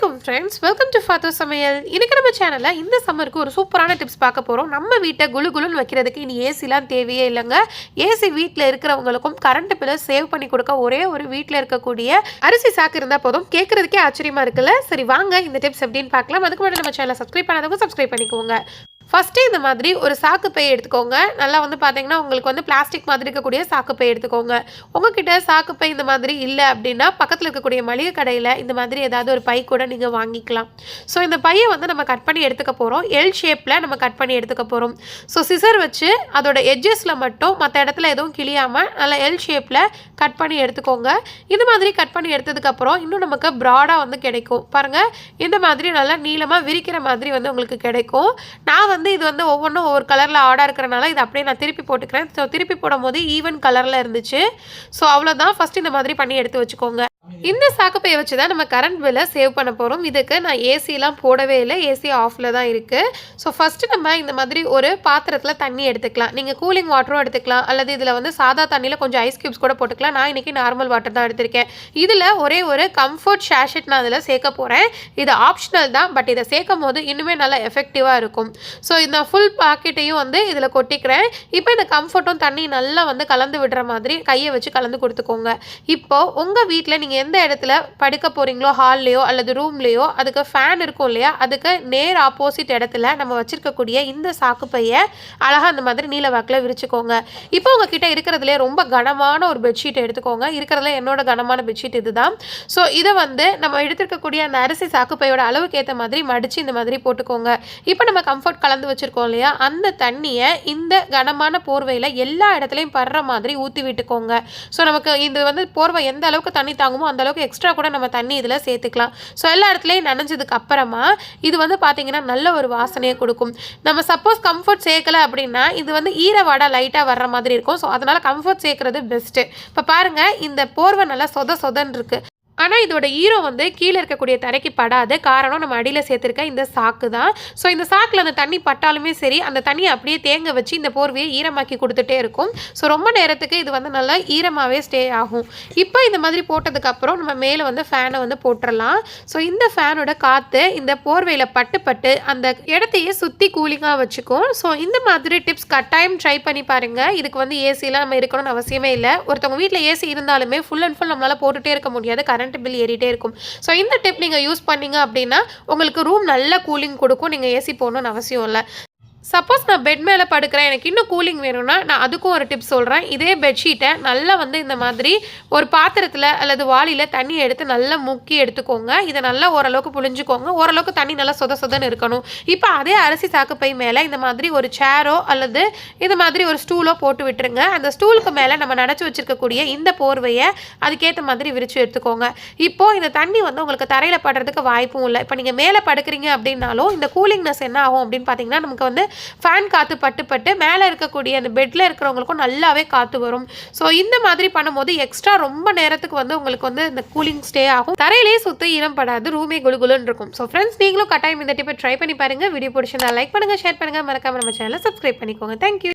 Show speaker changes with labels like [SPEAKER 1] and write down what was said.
[SPEAKER 1] Friends welcome to ஃபாத்தோ சமையல் இன்றைக்கி நம்ம சேனலில் இந்த சம்மருக்கு ஒரு சூப்பரான டிப்ஸ் பார்க்க போகிறோம் நம்ம வீட்டை குழு குழுன்னு வைக்கிறதுக்கு இனி ஏசிலாம் தேவையே இல்லைங்க. ஏசி வீட்டில் இருக்கிறவங்களுக்கும் கரண்ட் பில்லை சேவ் பண்ணி கொடுக்க ஒரே ஒரு வீட்டில் இருக்கக்கூடிய அரிசி சாக்கு இருந்தால் போதும். கேட்குறதுக்கே ஆச்சரியமா இருக்குல்ல? சரி வாங்க இந்த டிப்ஸ் எப்படின்னு பார்க்கலாம். அதுக்கு முன்னாடி நம்ம சேனலை சப்ஸ்கிரைப் பண்ணாதவங்க சப்ஸ்கிரைப் பண்ணிக்கோங்க. ஃபஸ்ட்டு இந்த மாதிரி ஒரு சாக்கு பை எடுத்துக்கோங்க. நல்லா வந்து பார்த்தீங்கன்னா உங்களுக்கு வந்து பிளாஸ்டிக் மாதிரி இருக்கக்கூடிய சாக்கு பை எடுத்துக்கோங்க. உங்ககிட்ட சாக்கு பை இந்த மாதிரி இல்லை அப்படின்னா பக்கத்தில் இருக்கக்கூடிய மளிகை கடையில் இந்த மாதிரி ஏதாவது ஒரு பை கூட நீங்கள் வாங்கிக்கலாம். ஸோ இந்த பையை வந்து நம்ம கட் பண்ணி எடுத்துக்க போகிறோம் எல் ஷேப்பில் நம்ம கட் பண்ணி எடுத்துக்க போகிறோம் ஸோ சிசர் வச்சு அதோட எட்ஜஸில் மட்டும் மற்ற இடத்துல எதுவும் கிளியாமல் நல்லா எல் ஷேப்பில் கட் பண்ணி எடுத்துக்கோங்க. இந்த மாதிரி கட் பண்ணி எடுத்ததுக்கப்புறம் இன்னும் நமக்கு ப்ராடாக வந்து கிடைக்கும். பாருங்கள் இந்த மாதிரி நல்லா நீளமாக விரிக்கிற மாதிரி வந்து உங்களுக்கு கிடைக்கும். நான் வந்து இது வந்து ஒவ்வொன்றும் ஒவ்வொரு கலரில் ஆடாக இருக்கிறனால இதை அப்படியே நான் திருப்பி போட்டுக்கிறேன். ஸோ திருப்பி போடும்போது ஈவன் கலரில் இருந்துச்சு. ஸோ அவ்வளோதான் ஃபஸ்ட் இந்த மாதிரி பண்ணி எடுத்து வச்சுக்கோங்க. இந்த சாக்குப்பையை வச்சு தான் நம்ம கரண்ட் பில்லை சேவ் பண்ண போகிறோம் இதுக்கு நான் ஏசிலாம் போடவே இல்லை. ஏசி ஆஃபில் தான் இருக்குது ஸோ ஃபஸ்ட்டு நம்ம இந்த மாதிரி ஒரு பாத்திரத்தில் தண்ணி எடுத்துக்கலாம். நீங்கள் கூலிங் வாட்டரும் எடுத்துக்கலாம். அல்லது இதில் வந்து சாதா தண்ணியில் கொஞ்சம் ஐஸ் க்யூப்ஸ் கூட போட்டுக்கலாம். நான் இன்றைக்கி நார்மல் வாட்டர் தான் எடுத்திருக்கேன். இதில் ஒரே ஒரு கம்ஃபர்ட் ஷேஷெட் நான் அதில் சேர்க்க போகிறேன் இது ஆப்ஷனல் தான். பட் இதை சேர்க்கும் போது இன்னுமே நல்லா எஃபெக்டிவாக இருக்கும். ஸோ இந்த ஃபுல் பாக்கெட்டையும் வந்து இதில் கொட்டிக்கிறேன். இப்போ இந்த கம்ஃபர்ட்டும் தண்ணி நல்லா வந்து கலந்து விடுற மாதிரி கையை வச்சு கலந்து கொடுத்துக்கோங்க. இப்போது உங்கள் வீட்டில் நீங்கள் எந்த எந்த இடத்துல படுக்க போகிறீங்களோ ஹால்லையோ அல்லது ரூம்லேயோ அதுக்கு ஃபேன் இருக்கும் இல்லையா? அதுக்கு நேர் ஆப்போசிட் இடத்துல நம்ம வச்சுருக்கக்கூடிய இந்த சாக்கு பையை அழகாக அந்த மாதிரி நீல வாக்கில் விரிச்சுக்கோங்க. இப்போ உங்ககிட்ட இருக்கிறதுலே ரொம்ப கனமான ஒரு பெட்ஷீட் எடுத்துக்கோங்க. இருக்கிறதுல என்னோட கனமான பெட்ஷீட் இதுதான். ஸோ இதை வந்து நம்ம எடுத்துருக்கக்கூடிய அந்த அரிசி சாக்குப்பையோட அளவுக்கு ஏற்ற மாதிரி மடித்து இந்த மாதிரி போட்டுக்கோங்க. இப்போ நம்ம கம்ஃபர்ட் கலந்து வச்சுருக்கோம் இல்லையா? அந்த தண்ணியை இந்த கனமான போர்வையில் எல்லா இடத்துலையும் படுற மாதிரி ஊற்றி விட்டுக்கோங்க. ஸோ நமக்கு இது வந்து போர்வை எந்த அளவுக்கு தண்ணி தாங்குமோ அந்த அளவுக்கு எக்ஸ்ட்ரா கூட நம்ம தண்ணி இதில் சேர்த்துக்கலாம். ஸோ எல்லா இடத்துலையும் நனைஞ்சதுக்கு அப்புறமா இது வந்து பார்த்திங்கன்னா நல்ல ஒரு வாசனையை கொடுக்கும். நம்ம சப்போஸ் கம்ஃபர்ட் சேர்க்கல அப்படின்னா இது வந்து ஈர லைட்டாக வர்ற மாதிரி இருக்கும். ஸோ அதனால் கம்ஃபர்ட் சேர்க்குறது பெஸ்ட்டு இப்போ பாருங்கள் இந்த போர்வை நல்லா சொத சொதன்னு இருக்குது ஆனால் இதோட ஈரோ வந்து கீழே இருக்கக்கூடிய தரைக்கு படாது காரணம் நம்ம அடியில் சேர்த்துருக்க இந்த சாக்கு தான். ஸோ இந்த சாக்கில் அந்த தண்ணி பட்டாலுமே சரி அந்த தண்ணியை அப்படியே தேங்க வச்சு இந்த போர்வையை ஈரமாக்கி கொடுத்துட்டே இருக்கும். ஸோ ரொம்ப நேரத்துக்கு இது வந்து நல்லா ஈரமாகவே ஸ்டே ஆகும். இப்போ இந்த மாதிரி போட்டதுக்கப்புறம் நம்ம மேலே வந்து ஃபேனை வந்து போட்டுடலாம் ஸோ இந்த ஃபேனோட காற்று இந்த போர்வையில் பட்டு பட்டு அந்த இடத்தையே சுற்றி கூலிங்காக வச்சுக்கும். ஸோ இந்த மாதிரி டிப்ஸ் கட்டாயம் ட்ரை பண்ணி பாருங்கள் இதுக்கு வந்து ஏசிலாம் நம்ம இருக்கணும்னு அவசியமே இல்லை. ஒருத்தவங்க வீட்டில் ஏசி இருந்தாலுமே ஃபுல் அண்ட் ஃபுல் நம்மளால் போட்டுகிட்டே இருக்க முடியாது. கரண்ட் பில் ஏறிட்டே இருக்கும். ஸோ இந்த டிப் நீங்கள் யூஸ் பண்ணீங்க அப்படின்னா உங்களுக்கு ரூம் நல்ல கூலிங் கொடுக்கும். நீங்கள் ஏசி போகணுன்னு அவசியம் இல்லை. சப்போஸ் நான் பெட் மேலே படுக்கிறேன் எனக்கு இன்னும் கூலிங் வேணும்னா நான் அதுக்கும் ஒரு டிப் சொல்கிறேன் இதே பெட்ஷீட்டை நல்லா வந்து இந்த மாதிரி ஒரு பாத்திரத்தில் அல்லது வாளியில் தண்ணி எடுத்து நல்லா முக்கி எடுத்துக்கோங்க. இதை நல்லா ஓரளவுக்கு புழிஞ்சுக்கோங்க. ஓரளவுக்கு தண்ணி நல்லா சொத சொதன்னு இருக்கணும். இப்போ அதே அரிசி சாக்குப்பை மேலே இந்த மாதிரி ஒரு சேரோ அல்லது இந்த மாதிரி ஒரு ஸ்டூலோ போட்டு விட்டுருங்க. அந்த ஸ்டூலுக்கு மேலே நம்ம நினச்சி வச்சுருக்கக்கூடிய இந்த போர்வையை அதுக்கேற்ற மாதிரி விரித்து எடுத்துக்கோங்க. இப்போது இந்த தண்ணி வந்து உங்களுக்கு தரையில் படுறதுக்கு வாய்ப்பும் இல்லை. இப்போ நீங்கள் மேலே படுக்கிறீங்க அப்படின்னாலும் இந்த கூலிங்னஸ் என்ன ஆகும் அப்படின்னு பார்த்தீங்கன்னா நமக்கு வந்து ஃபேன் காற்று பட்டு பட்டு மேலே இருக்கக்கூடிய அந்த பெட்டில் இருக்கிறவங்களுக்கும் நல்லாவே காற்று வரும். ஸோ இந்த மாதிரி பண்ணும்போது எக்ஸ்ட்ரா ரொம்ப நேரத்துக்கு வந்து உங்களுக்கு வந்து இந்த கூலிங் ஸ்டே ஆகும். தரையிலேயே சுத்த ஈரம் படாது ரூமே குலுகுலுன்னு இருக்கும். ஸோ ஃப்ரெண்ட்ஸ் நீங்களும் கட்டாயம் இந்த டிப்பை ட்ரை பண்ணி பாருங்கள் வீடியோ பிடிச்சிருந்தா லைக் பண்ணுங்கள் ஷேர் பண்ணுங்கள் மறக்காம நம்ம சேனலை சப்ஸ்கிரைப் பண்ணிக்கோங்க. தேங்க்யூ